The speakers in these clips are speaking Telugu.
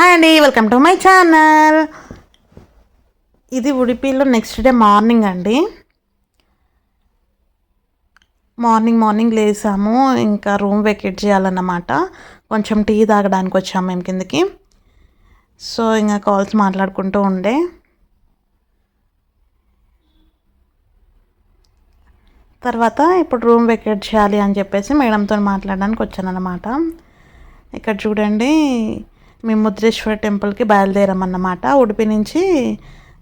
హాయ్ అండి వెల్కమ్ టు మై ఛానల్ ఇది ఉడిపిలో నెక్స్ట్ డే మార్నింగ్ అండి. మార్నింగ్ మార్నింగ్ లేసాము. ఇంకా రూమ్ వెకేట్ చేయాలన్నమాట. కొంచెం టీ తాగడానికి వచ్చాము మేము కిందకి. సో ఇంకా కాల్స్ మాట్లాడుకుంటూ ఉండే. తర్వాత ఇప్పుడు రూమ్ వెకేట్ చేయాలి అని చెప్పేసి మేడంతో మాట్లాడడానికి వచ్చానన్నమాట. ఇక్కడ చూడండి మేము ముద్రేశ్వర టెంపుల్కి బయలుదేరామన్నమాట. ఉడిపి నుంచి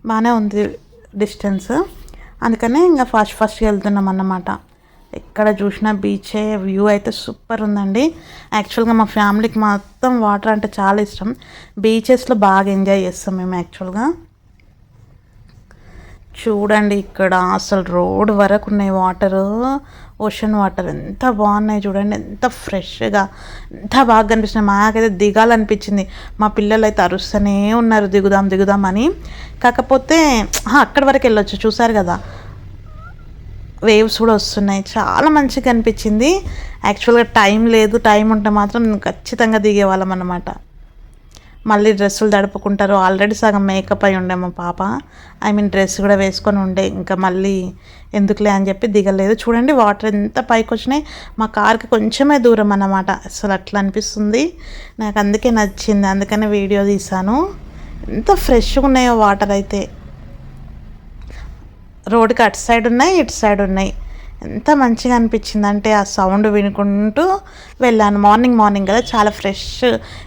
బాగానే ఉంది డిస్టెన్స్. అందుకనే ఇంకా ఫాస్ట్ ఫాస్ట్గా వెళ్తున్నాం అన్నమాట ఎక్కడ చూసినా బీచే వ్యూ అయితే సూపర్ ఉందండి. యాక్చువల్గా మా ఫ్యామిలీకి మొత్తం వాటర్ అంటే చాలా ఇష్టం. బీచెస్లో బాగా ఎంజాయ్ చేస్తాం మేము యాక్చువల్గా. చూడండి ఇక్కడ అసలు రోడ్ వరకు ఉన్నాయి వాటరు. ఓషన్ వాటర్ ఎంత బాగున్నాయి చూడండి ఎంత ఫ్రెష్గా ఎంత బాగా కనిపిస్తున్నాయి. మాకైతే దిగాలనిపించింది. మా పిల్లలు అయితే అరుస్తూనే ఉన్నారు దిగుదాం దిగుదాం అని. కాకపోతే అక్కడి వరకు వెళ్ళొచ్చు చూసారు కదా. వేవ్స్ కూడా వస్తున్నాయి. చాలా మంచిగా అనిపించింది. యాక్చువల్గా టైం లేదు టైం ఉంటే మాత్రం ఖచ్చితంగా దిగేవాళ్ళం అన్నమాట. మళ్ళీ డ్రెస్సులు తడుపుకుంటారు. ఆల్రెడీ సగం మేకప్ అయి ఉండే మా పాప. ఐ మీన్ డ్రెస్ కూడా వేసుకొని ఉండే. ఇంకా మళ్ళీ ఎందుకులే అని చెప్పి దిగలేదు. చూడండి వాటర్ ఎంత పైకి వచ్చినాయి. మా కార్కి కొంచెమే దూరం అన్నమాట. అసలు అట్లా అనిపిస్తుంది. నాకు అందుకే నచ్చింది. అందుకనే వీడియో తీశాను. ఎంత ఫ్రెష్గా ఉన్నాయో వాటర్ అయితే. రోడ్కి అటు సైడ్ ఉన్నాయి ఇటు సైడ్ ఉన్నాయి. ఎంత మంచిగా అనిపించింది అంటే ఆ సౌండ్ వినుకుంటూ వెళ్ళాను. మార్నింగ్ మార్నింగ్ కదా చాలా ఫ్రెష్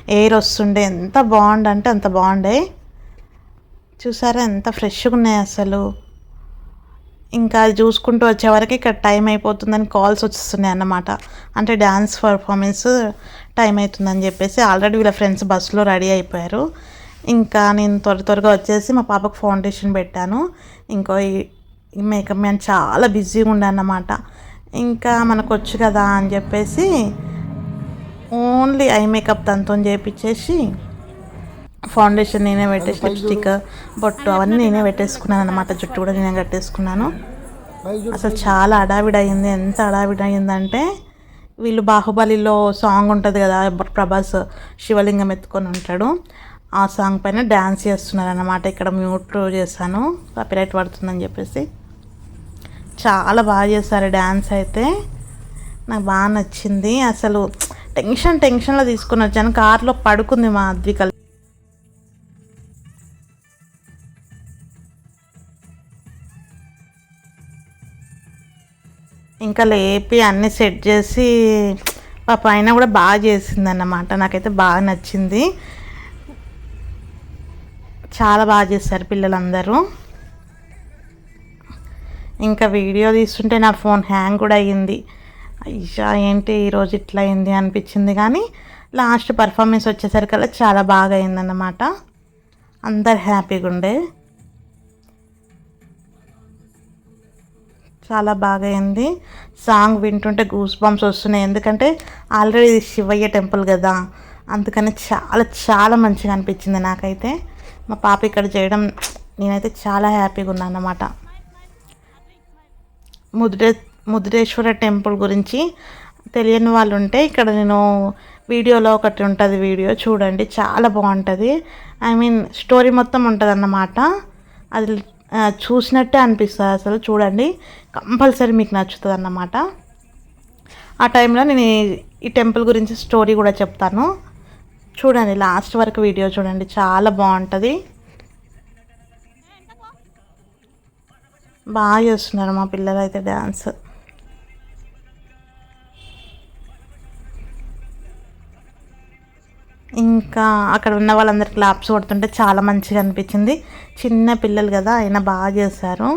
ఎయిర్ వస్తుండే. ఎంత బాగుండంటే అంత బాగుండే. చూసారా ఎంత ఫ్రెష్గా ఉన్నాయి అసలు. ఇంకా అది చూసుకుంటూ వచ్చేవరకు ఇక్కడ టైం అయిపోతుందని కాల్స్ వస్తున్నాయి అన్నమాట. అంటే డ్యాన్స్ పర్ఫార్మెన్స్ టైం అవుతుందని చెప్పేసి ఆల్రెడీ వీళ్ళ ఫ్రెండ్స్ బస్సులో రెడీ అయిపోయారు. ఇంకా నేను త్వర త్వరగా వచ్చేసి మా పాపకు ఫౌండేషన్ పెట్టాను. ఇంకో మేకప్ మ్యాన్ చాలా బిజీగా ఉండే అన్నమాట ఇంకా మనకు వచ్చు కదా అని చెప్పేసి ఓన్లీ ఐ మేకప్ తనతో చేపించేసి ఫౌండేషన్ నేనే పెట్టేసి లిప్స్టిక్ బొట్టు అవన్నీ నేనే పెట్టేసుకున్నాను అనమాట జుట్టు కూడా నేనే కట్టేసుకున్నాను. అసలు చాలా అడావిడి అయింది ఎంత అడావిడి అయిందంటే వీళ్ళు బాహుబలిలో సాంగ్ ఉంటుంది కదా ప్రభాస్ శివలింగం ఎత్తుకొని ఉంటాడు. ఆ సాంగ్ పైన డ్యాన్స్ చేస్తున్నారు అనమాట ఇక్కడ మ్యూట్ చేశాను కాపీరైట్ పడుతుందని చెప్పేసి. చాలా బాగా చేస్తారు డ్యాన్స్ అయితే. నాకు బాగా నచ్చింది. అసలు టెన్షన్ టెన్షన్లో తీసుకుని వచ్చాను. కార్లో పడుకుంది మా కలిసి ఇంకా లేపి అన్నీ సెట్ చేసి పాప అయినా కూడా బాగా చేసింది అన్నమాట నాకైతే బాగా నచ్చింది. చాలా బాగా చేస్తారు పిల్లలందరూ. ఇంకా వీడియో తీస్తుంటే నా ఫోన్ హ్యాంగ్ కూడా అయ్యింది. అయ్యా ఏంటి ఈరోజు ఇట్లా అయింది అనిపించింది. కానీ లాస్ట్ పర్ఫార్మెన్స్ వచ్చేసరికల్లా చాలా బాగా అయిందన్నమాట. అందరు హ్యాపీగా ఉండే. చాలా బాగా అయింది. సాంగ్ వింటుంటే గూస్ బంప్స్ వస్తున్నాయి. ఎందుకంటే ఆల్రెడీ ఇది శివయ్య టెంపుల్ కదా. అందుకని చాలా చాలా మంచిగా అనిపించింది నాకైతే. మా పాప ఇక్కడ చేయడం నేనైతే చాలా హ్యాపీగా ఉన్నాను అన్నమాట ముద్రే ముద్రేశ్వర టెంపుల్ గురించి తెలియని వాళ్ళు ఉంటే ఇక్కడ నేను వీడియోలో ఒకటి ఉంటుంది వీడియో చూడండి చాలా బాగుంటుంది. ఐ మీన్ స్టోరీ మొత్తం ఉంటుంది అన్నమాట అది చూసినట్టే అనిపిస్తుంది అసలు చూడండి. కంపల్సరీ మీకు నచ్చుతుంది అన్నమాట ఆ టైంలో నేను ఈ టెంపుల్ గురించి స్టోరీ కూడా చెప్తాను. చూడండి లాస్ట్ వరకు వీడియో చూడండి చాలా బాగుంటుంది. బాగా చేస్తున్నారు మా పిల్లలు అయితే డ్యాన్స్ ఇంకా అక్కడ ఉన్న వాళ్ళందరికి క్లాప్స్ కొడుతుంటే చాలా మంచిగా అనిపించింది. చిన్న పిల్లలు కదా ఆయన బాగా చేశారు.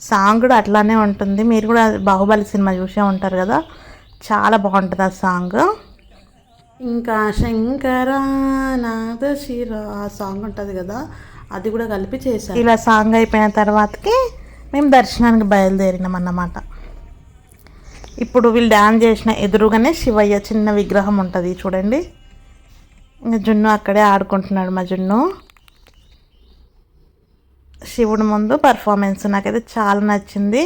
సాంగ్ కూడా అట్లానే ఉంటుంది. మీరు కూడా బాహుబలి సినిమా చూసే ఉంటారు కదా చాలా బాగుంటుంది ఆ సాంగ్. ఇంకా శంకర నాద శిర ఆ సాంగ్ ఉంటుంది కదా అది కూడా కలిపి చేశారు. ఇలా సాంగ్ అయిపోయిన తర్వాతకి మేము దర్శనానికి బయలుదేరినాం అన్నమాట ఇప్పుడు వీళ్ళు డ్యాన్స్ చేసిన ఎదురుగానే శివయ్య చిన్న విగ్రహం ఉంటుంది చూడండి. ఇంకా జున్ను అక్కడే ఆడుకుంటున్నాడు మా జున్ను. శివుడు ముందు పర్ఫార్మెన్స్ నాకైతే చాలా నచ్చింది.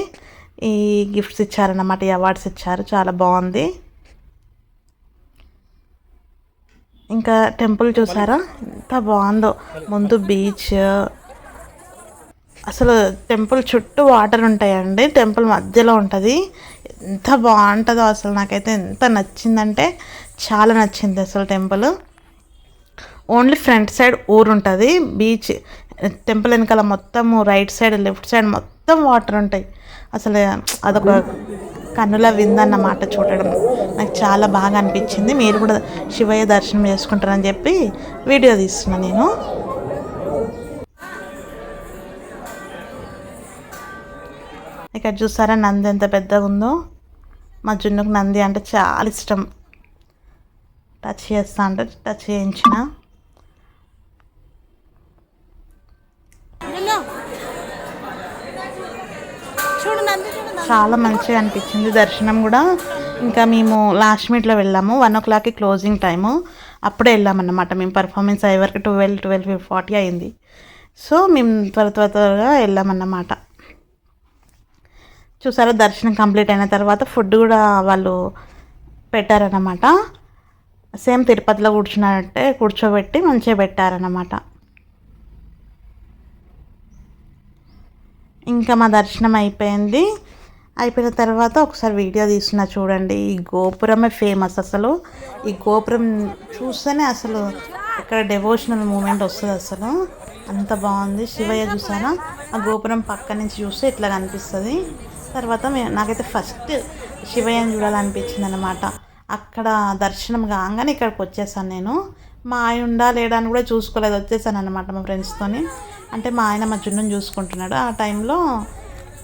ఈ గిఫ్ట్స్ ఇచ్చారన్నమాట ఈ అవార్డ్స్ ఇచ్చారు చాలా బాగుంది. ఇంకా టెంపుల్ చూసారా? ఎంత బాగుందో. ముందు బీచ్. అసలు టెంపుల్ చుట్టూ వాటర్ ఉంటాయండి. టెంపుల్ మధ్యలో ఉంటుంది. ఎంత బాగుంటుందో అసలు నాకైతే ఎంత నచ్చిందంటే చాలా నచ్చింది అసలు టెంపుల్. ఓన్లీ ఫ్రంట్ సైడ్ ఊరు ఉంటుంది. బీచ్ టెంపుల్ వెనకాల మొత్తం రైట్ సైడ్ లెఫ్ట్ సైడ్ మొత్తం వాటర్ ఉంటాయి. అసలు అదొక కన్నుల విందన్నమాట చూడడం. నాకు చాలా బాగా అనిపించింది. మీరు కూడా శివయ్య దర్శనం చేసుకుంటారని చెప్పి వీడియో తీస్తున్నాను నేను. ఇక్కడ చూసారా నంది ఎంత పెద్దగా ఉందో? మా జున్నుకు నంది అంటే చాలా ఇష్టం. టచ్ చేస్తా అంటే టచ్ చేయించిన. చాలా మంచిగా అనిపించింది దర్శనం కూడా. ఇంకా మేము లాస్ట్ మీట్లో వెళ్ళాము. వన్ ఓ క్లాక్కి క్లోజింగ్ టైము అప్పుడే వెళ్ళామన్నమాట. మేము పర్ఫార్మెన్స్ అయ్యే వరకు ట్వెల్వ్ ట్వెల్వ్ ఫార్టీ అయింది. సో మేము త్వర త్వర త్వరగా వెళ్ళామన్నమాట. చూసారా? దర్శనం కంప్లీట్ అయిన తర్వాత ఫుడ్ కూడా వాళ్ళు పెట్టారన్నమాట. సేమ్ తిరుపతిలో కూర్చున్నట్టే కూర్చోబెట్టి మంచిగా పెట్టారన్నమాట. ఇంకా మా దర్శనం అయిపోయింది. అయిపోయిన తర్వాత ఒకసారి వీడియో తీసిన చూడండి. ఈ గోపురమే ఫేమస్ అసలు. ఈ గోపురం చూస్తేనే అసలు ఇక్కడ డెవోషనల్ మూమెంట్ వస్తుంది అసలు. అంత బాగుంది. శివయ్య చూసారా ఆ గోపురం పక్క నుంచి చూస్తే ఇట్లా కనిపిస్తుంది. తర్వాత నాకైతే ఫస్ట్ శివయ్యని చూడాలనిపించింది అనమాట అక్కడ దర్శనం కాగానే ఇక్కడికి వచ్చేసాను నేను. మా ఆయన ఉండా లేడా అని కూడా చూసుకోలేదు. వచ్చేసాను అనమాట మా ఫ్రెండ్స్తోని అంటే మా ఆయన మా జున్నుని చూసుకుంటున్నాడు. ఆ టైంలో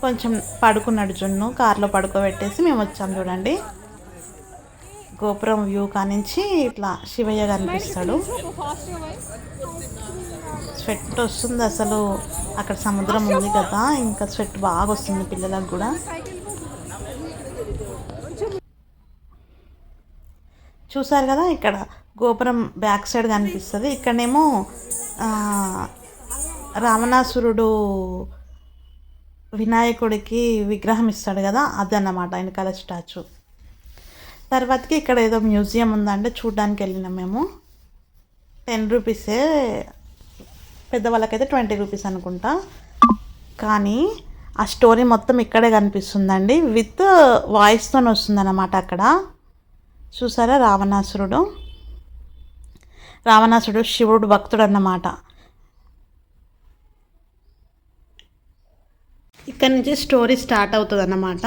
కొంచెం పడుకున్నాడు జున్ను కార్లో పడుకోబెట్టేసి మేము వచ్చాం చూడండి. గోపురం వ్యూ కానించి ఇట్లా శివయ్య కనిపిస్తాడు. స్వెట్ వస్తుంది అసలు. అక్కడ సముద్రం ఉంది కదా ఇంకా స్వెట్ బాగా వస్తుంది పిల్లలకు కూడా. చూసారు కదా ఇక్కడ గోపురం బ్యాక్ సైడ్ కనిపిస్తుంది. ఇక్కడనేమో రావణాసురుడు వినాయకుడికి విగ్రహం ఇస్తాడు కదా అదన్నమాట వెనకాల స్టాచ్యూ. తర్వాతకి ఇక్కడ ఏదో మ్యూజియం ఉందంటే చూడ్డానికి వెళ్ళినాం మేము. టెన్ రూపీసే పెద్దవాళ్ళకైతే ట్వంటీ రూపీస్ అనుకుంటా. కానీ ఆ స్టోరీ మొత్తం ఇక్కడే కనిపిస్తుందండి విత్ వాయిస్తో వస్తుందన్నమాట అక్కడ. చూసారా రావణాసురుడు? రావణాసురుడు శివుడు భక్తుడు అన్నమాట ఇక్కడ నుంచి స్టోరీ స్టార్ట్ అవుతుంది అన్నమాట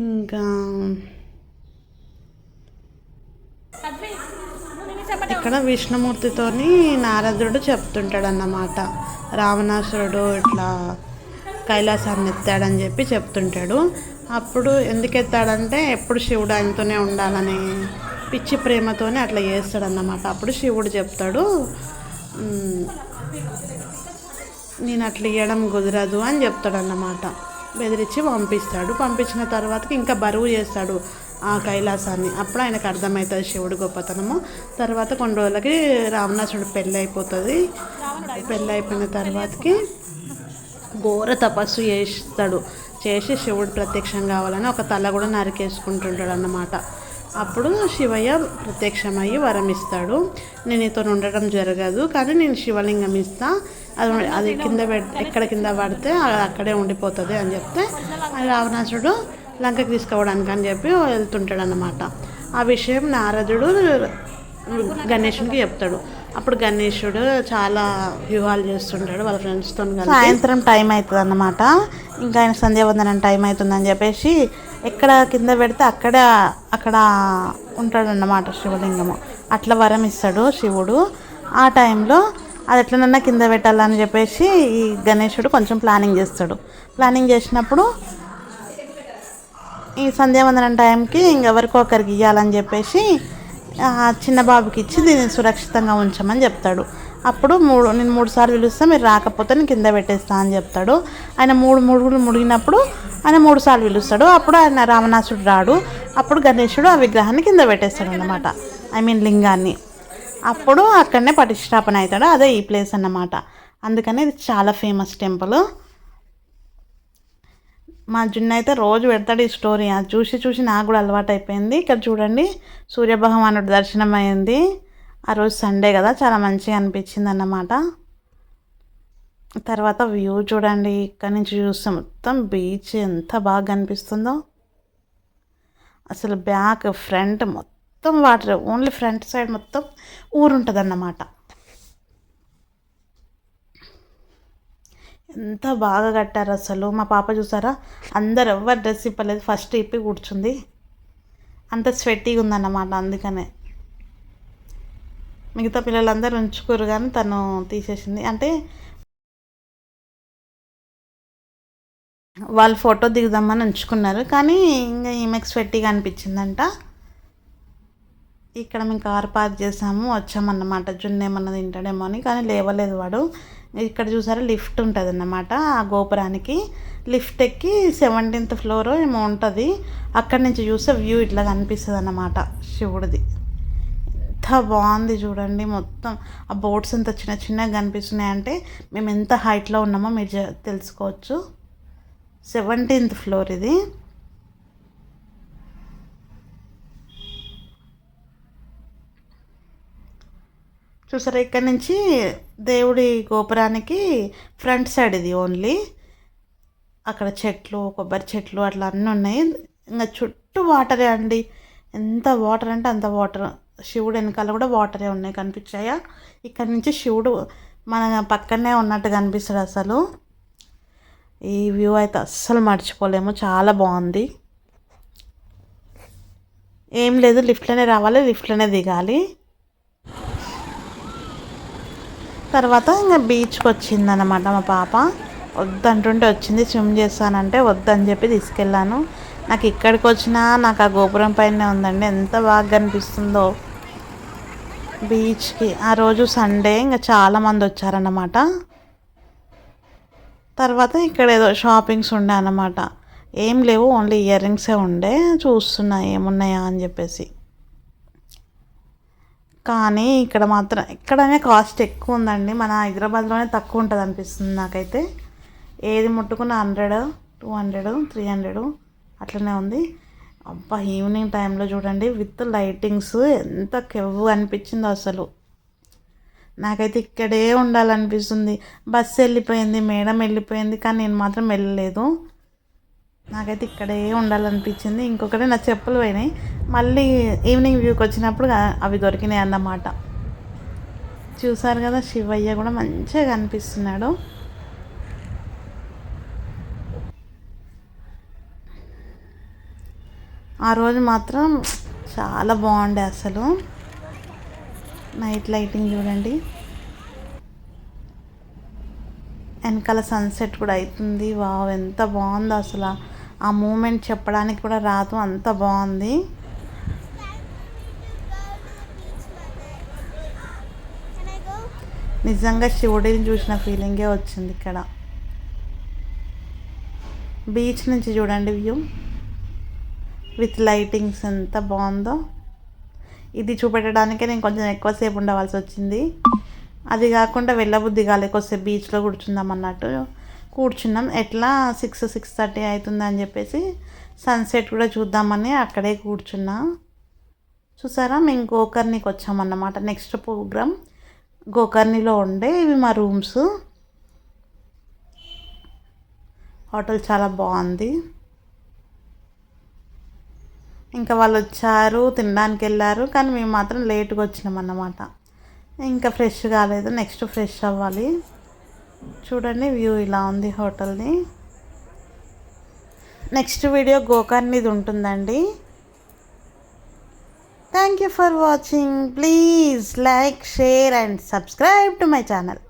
ఇంకా ఇక్కడ విష్ణుమూర్తితోని నారదుడు చెప్తుంటాడు అన్నమాట రావణాసురుడు ఇట్లా కైలాసాన్ని ఎత్తాడని చెప్పి చెప్తుంటాడు. అప్పుడు ఎందుకు ఎత్తాడంటే ఎప్పుడు శివుడు ఆయనతోనే ఉండాలని పిచ్చి ప్రేమతోనే అట్లా చేస్తాడన్నమాట. అప్పుడు శివుడు చెప్తాడు నేను అట్లా ఇవ్వడం కుదరదు అని చెప్తాడన్నమాట. బెదిరించి పంపిస్తాడు. పంపించిన తర్వాతకి ఇంకా బరువు చేస్తాడు ఆ కైలాసాన్ని. అప్పుడు ఆయనకు అర్థమవుతుంది శివుడు గొప్పతనము. తర్వాత కొన్ని రోజులకి రావణాసుడు పెళ్ళి అయిపోతుంది పెళ్ళి అయిపోయిన తర్వాతకి ఘోర తపస్సు చేస్తాడు. చేసి శివుడు ప్రత్యక్షం కావాలని ఒక తల కూడా నరికేసుకుంటుంటాడు అన్నమాట అప్పుడు శివయ్య ప్రత్యక్షమయ్యి వరం ఇస్తాడు నేను ఇతను ఉండడం జరగదు కానీ నేను శివలింగం ఇస్తా. అది అది కింద పెట్ ఎక్కడ కింద పడితే అక్కడే ఉండిపోతుంది అని చెప్తే ఆ రావణాసుడు లంకకి తీసుకోవడానికి అని చెప్పి వెళ్తుంటాడు అన్నమాట ఆ విషయం నారదుడు గణేశునికి చెప్తాడు. అప్పుడు గణేశుడు చాలా వ్యూహాలు చేస్తుంటాడు వాళ్ళ ఫ్రెండ్స్తో సాయంత్రం టైం అవుతుంది అన్నమాట ఇంకా ఆయన సంధ్యావందనం టైం అవుతుందని చెప్పేసి ఎక్కడ కింద పెడితే అక్కడ అక్కడ ఉంటాడన్నమాట శివలింగము. అట్లా వరం ఇస్తాడు శివుడు. ఆ టైంలో అది ఎట్లనన్నా కింద పెట్టాలని చెప్పేసి ఈ గణేశుడు కొంచెం ప్లానింగ్ చేస్తాడు. ప్లానింగ్ చేసినప్పుడు ఈ సంధ్యావందనం టైంకి ఇంకెవరికో ఒకరికి ఇవ్వాలని చెప్పేసి చిన్న బాబుకి ఇచ్చి దీన్ని సురక్షితంగా ఉంచమని చెప్తాడు. అప్పుడు మూడు నేను మూడు సార్లు పిలుస్తాను మీరు రాకపోతే నేను కింద పెట్టేస్తా అని చెప్తాడు. ఆయన మూడు మూడుగులు ముడిగినప్పుడు ఆయన మూడు సార్లు పిలుస్తాడు. అప్పుడు ఆయన రావణాసుడు రాడు. అప్పుడు గణేశుడు ఆ విగ్రహాన్ని కింద పెట్టేస్తాడు అన్నమాట ఐ మీన్ లింగాన్ని. అప్పుడు అక్కడనే పటిష్టాపన అవుతాడు. అదే ఈ ప్లేస్ అన్నమాట. అందుకని ఇది చాలా ఫేమస్ టెంపుల్. మా జున్ను అయితే రోజు పెడతాడు ఈ స్టోరీ. అది చూసి చూసి నాకు కూడా అలవాటు అయిపోయింది ఇక్కడ చూడండి సూర్యభగవానుడు దర్శనం అయింది ఆ రోజు సండే కదా చాలా మంచిగా అనిపించింది అన్నమాట తర్వాత వ్యూ చూడండి ఇక్కడి నుంచి చూస్తే మొత్తం బీచ్ ఎంత బాగా కనిపిస్తుందో అసలు బ్యాక్ ఫ్రంట్ మొత్తం వాటర్ ఓన్లీ ఫ్రంట్ సైడ్ మొత్తం ఊరు అన్నమాట ఎంత బాగా కట్టారు అసలు. మా పాప చూసారా? అందరు ఎవరు డ్రెస్ ఇప్పలేదు ఫస్ట్ ఇప్పి కూర్చుంది. అంత స్వెట్టిగా ఉందన్నమాట అందుకనే. మిగతా పిల్లలందరూ ఉంచుకోరు కానీ తను తీసేసింది. అంటే వాళ్ళు ఫోటో దిగుదామని ఉంచుకున్నారు. కానీ ఇంకా ఈమెకు స్వెట్టిగా అనిపించిందంట. ఇక్కడ మేము కార్ పార్క్ చేసాము వచ్చామన్నమాట. జున్ను ఏమన్నా తింటాడేమో అని. కానీ లేవలేదు వాడు. ఇక్కడ చూసారా లిఫ్ట్ ఉంటుంది అన్నమాట ఆ గోపురానికి. లిఫ్ట్ ఎక్కి సెవెంటీన్త్ ఫ్లోర్ ఏమో ఉంటుంది. అక్కడి నుంచి చూస్తే వ్యూ ఇట్లా కనిపిస్తుంది అన్నమాట శివుడిది. ఎంత బాగుంది చూడండి మొత్తం. ఆ బోట్స్ ఎంత చిన్న చిన్నగా కనిపిస్తున్నాయి అంటే మేము ఎంత హైట్లో ఉన్నామో మీరు తెలుసుకోవచ్చు. సెవెంటీన్త్ ఫ్లోర్ ఇది. చూసారా ఇక్కడ నుంచి దేవుడి గోపురానికి ఫ్రంట్ సైడ్ ఇది ఓన్లీ. అక్కడ చెట్లు కొబ్బరి చెట్లు అట్లా అన్నీ ఉన్నాయి. ఇంకా చుట్టూ వాటరే అండి. ఎంత వాటర్ అంటే అంత వాటర్. శివుడు వెనకాల కూడా వాటరే ఉన్నాయి కనిపించాయా? ఇక్కడ నుంచి శివుడు మన పక్కనే ఉన్నట్టు కనిపిస్తాడు అసలు. ఈ వ్యూ అయితే అస్సలు మర్చిపోలేము. చాలా బాగుంది. ఏం లేదు లిఫ్ట్లోనే రావాలి లిఫ్ట్లోనే దిగాలి. తర్వాత ఇంకా బీచ్కి వచ్చిందన్నమాట మా పాప. వద్దంటుంటే వచ్చింది స్విమ్ చేస్తానంటే వద్దని చెప్పి తీసుకెళ్ళాను. నాకు ఇక్కడికి వచ్చినా నాకు ఆ గోపురం పైనే ఉందండి. ఎంత బాగా కనిపిస్తుందో. బీచ్కి. ఆ రోజు సండే ఇంకా చాలామంది వచ్చారన్నమాట. తర్వాత ఇక్కడ ఏదో షాపింగ్స్ ఉండే అన్నమాట. ఏం లేవు ఓన్లీ ఇయర్ రింగ్సే ఉండే. చూస్తున్నా ఏమున్నాయా అని చెప్పేసి. కానీ ఇక్కడ మాత్రం ఇక్కడనే కాస్ట్ ఎక్కువ ఉందండి. మన హైదరాబాద్లోనే తక్కువ ఉంటుంది అనిపిస్తుంది నాకైతే. ఏది ముట్టుకున్న hundred two hundred three hundred అట్లనే ఉంది. అబ్బా ఈవినింగ్ టైంలో చూడండి విత్ లైటింగ్స్ ఎంత కెవ్వు అనిపించిందో అసలు. నాకైతే ఇక్కడే ఉండాలనిపిస్తుంది. బస్సు వెళ్ళిపోయింది మేడం వెళ్ళిపోయింది కానీ నేను మాత్రం వెళ్ళలేదు. నాకైతే ఇక్కడే ఉండాలనిపించింది. ఇంకొకటి నా చెప్పులు పోయినాయి. మళ్ళీ ఈవినింగ్ వ్యూకి వచ్చినప్పుడు అవి దొరికినాయి అన్నమాట. చూసారు కదా శివయ్య కూడా మంచిగా కనిపిస్తున్నాడు. ఆ రోజు మాత్రం చాలా బాగుండే అసలు. నైట్ లైటింగ్ చూడండి. వెనకాల సన్సెట్ కూడా అవుతుంది వావ్ ఎంత బాగుందో అసలు. ఆ మూమెంట్ చెప్పడానికి కూడా రాదు. అంత బాగుంది. నిజంగా శివుడిని చూసిన ఫీలింగే వచ్చింది ఇక్కడ. బీచ్ నుంచి చూడండి వ్యూ విత్ లైటింగ్స్ ఎంత బాగుందో. ఇది చూపెట్టడానికే నేను కొంచెం ఎక్కువసేపు ఉండవలసి వచ్చింది. అది కాకుండా వెళ్ళబుద్ధి కాలే కొద్దిసేపు బీచ్లో కూర్చుందాం అన్నట్టు. కూర్చున్నాం. ఎట్లా? సిక్స్ సిక్స్ థర్టీ అవుతుంది అని చెప్పేసి సన్సెట్ కూడా చూద్దామని అక్కడే కూర్చున్నా. చూసారా? మేము గోకర్ణికి వచ్చామన్నమాట. నెక్స్ట్ ప్రోగ్రామ్ గోకర్ణిలో ఉండే ఇవి మా రూమ్స్. హోటల్ చాలా బాగుంది. ఇంకా వాళ్ళు వచ్చారు తినడానికి వెళ్ళారు కానీ మేము మాత్రం లేట్గా వచ్చినాం అన్నమాట. ఇంకా ఫ్రెష్ కాలేదు నెక్స్ట్ ఫ్రెష్ అవ్వాలి. చూడండి వ్యూ ఇలా ఉంది హోటల్ని నెక్స్ట్ వీడియో గోకర్ణిది ఉంటుందండి. Thank you for watching please like share and subscribe to my channel